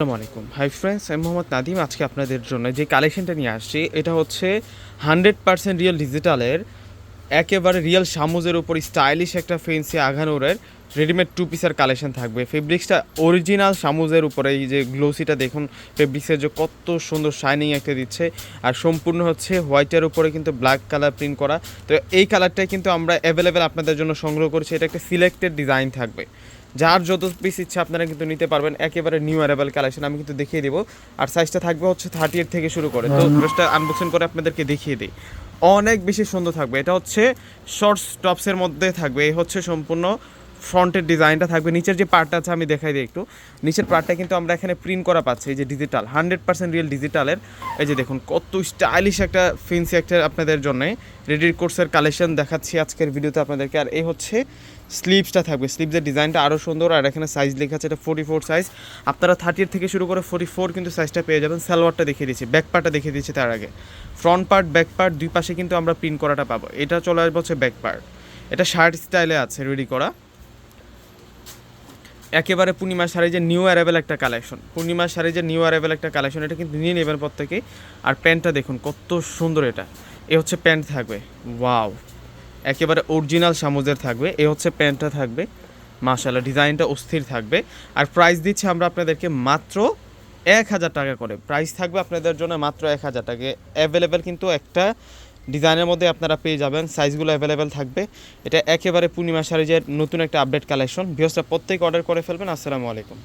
আসসালামু আলাইকুম। Hi friends আমি মোহাম্মদ নাদিম, আজকে আপনাদের জন্য যে কালেকশনটা নিয়ে আসছি, এটা হচ্ছে হান্ড্রেড পার্সেন্ট রিয়েল ডিজিটালের একেবারে রিয়েল সামুজের উপর স্টাইলিশ একটা ফেন্সি আঘানুরের রেডিমেড টু পিসের কালেকশন থাকবে। ফেব্রিক্সটা অরিজিনাল সামুজের উপরে, এই যে গ্লোসিটা দেখুন ফেব্রিক্সের যে কত সুন্দর শাইনিং একটা দিচ্ছে, আর সম্পূর্ণ হচ্ছে হোয়াইটের উপরে কিন্তু ব্ল্যাক কালার প্রিন্ট করা। তো এই কালারটাই কিন্তু আমরা অ্যাভেলেবেল আপনাদের জন্য সংগ্রহ করছি, এটা একটা সিলেক্টেড ডিজাইন থাকবে। যার যত পিস ইচ্ছা আপনারা কিন্তু নিতে পারবেন। একেবারে নিউ অ্যারাইভাল কালেকশন আমি কিন্তু দেখিয়ে দেবো। আর সাইজটা থাকবে হচ্ছে থার্টি এইট থেকে শুরু করে। তো ড্রেসটা আনবক্সিং করে আপনাদেরকে দেখিয়ে দিই। অনেক বেশি সুন্দর থাকবে। এটা হচ্ছে শর্টস টপসের মধ্যে থাকবে। এই হচ্ছে সম্পূর্ণ ফ্রন্টের ডিজাইনটা থাকবে। নিচের যে পার্টটা আছে আমি দেখাই দিই একটু। নিচের পার্টটা কিন্তু আমরা এখানে প্রিন্ট করা পাচ্ছি, এই যে ডিজিটাল হান্ড্রেড পার্সেন্ট রিয়েল ডিজিটালের এই যে দেখুন, কত স্টাইলিশ একটা ফিন্সি একটা আপনাদের জন্য রেডি কোর্সের কালেকশন দেখাচ্ছি আজকের ভিডিওতে আপনাদেরকে। আর এই হচ্ছে স্লিভসটা থাকবে। স্লিভসের ডিজাইনটা আরও সুন্দর, আর এখানে সাইজ লেখা আছে, এটা ফোর্টি ফোর সাইজ আপনারা থার্টি থেকে শুরু করে ফোর্টি ফোর কিন্তু সাইজটা পেয়ে যাবেন। সালোয়ারটা দেখিয়ে দিচ্ছি ব্যাক পার্টটা দেখিয়ে দিচ্ছি তার আগে। ফ্রন্ট পার্ট ব্যাক পার্ট দুই পাশে কিন্তু আমরা প্রিন্ট করাটা পাবো। এটা চলে আসবে হচ্ছে ব্যাক পার্ট এটা শার্ট স্টাইলে আছে রেডি করা। একেবারে পূর্ণিমা শাড়ি যে নিউ অ্যারাইভেল একটা কালেকশন পূর্ণিমা শাড়ি যে নিউ অ্যারাইভেল একটা কালেকশন এটা কিন্তু নিয়ে নেবেন প্রত্যেকেই আর প্যান্টটা দেখুন, কত সুন্দর এটা। এ হচ্ছে প্যান্ট থাকবে। ওয়াও একেবারে অরিজিনাল সামুজের থাকবে। এ হচ্ছে প্যান্টটা থাকবে। মাশাল্লাহ ডিজাইনটা অস্থির থাকবে। আর প্রাইস দিচ্ছি আমরা আপনাদেরকে মাত্র এক হাজার টাকা করে। প্রাইস থাকবে আপনাদের জন্য মাত্র এক হাজার টাকা। অ্যাভেলেবেল কিন্তু একটা ডিজাইনের মধ্যে আপনারা পেয়ে যাবেন সাইজগুলো অ্যাভেলেবেল থাকবে। এটা একেবারে পূর্ণিমা সারিজের নতুন একটা আপডেট কালেকশন বৃহস্পতি প্রত্যেক অর্ডার করে ফেলবেন। আসসালামু আলাইকুম।